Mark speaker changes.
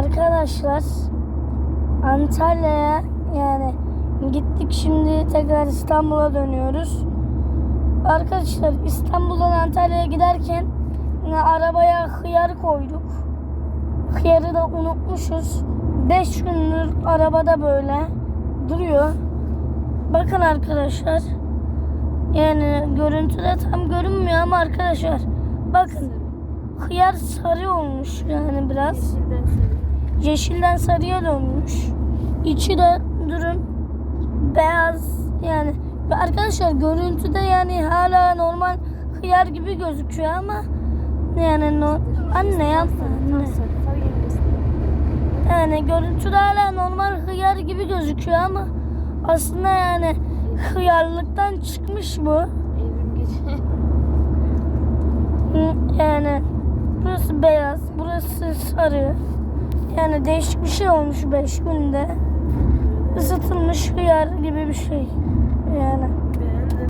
Speaker 1: Arkadaşlar Antalya'ya yani gittik şimdi tekrar İstanbul'a dönüyoruz. Arkadaşlar İstanbul'dan Antalya'ya giderken arabaya hıyar koyduk. Hıyarı da unutmuşuz. 5 gündür arabada böyle duruyor. Bakın arkadaşlar. Yani görüntüde tam görünmüyor ama arkadaşlar bakın hıyar sarı olmuş yani biraz.
Speaker 2: Yeşilden sarı.
Speaker 1: Yeşilden sarıya dönmüş. İçi de durun beyaz yani arkadaşlar görüntüde yani hala normal hıyar gibi gözüküyor ama yani no, anne yapma anne. Yani görüntüde hala normal hıyar gibi gözüküyor ama aslında yani hıyarlıktan çıkmış bu. Yani burası beyaz, burası sarı. Yani değişik bir şey olmuş 5 günde. Isıtılmış hıyar gibi bir şey. Yani.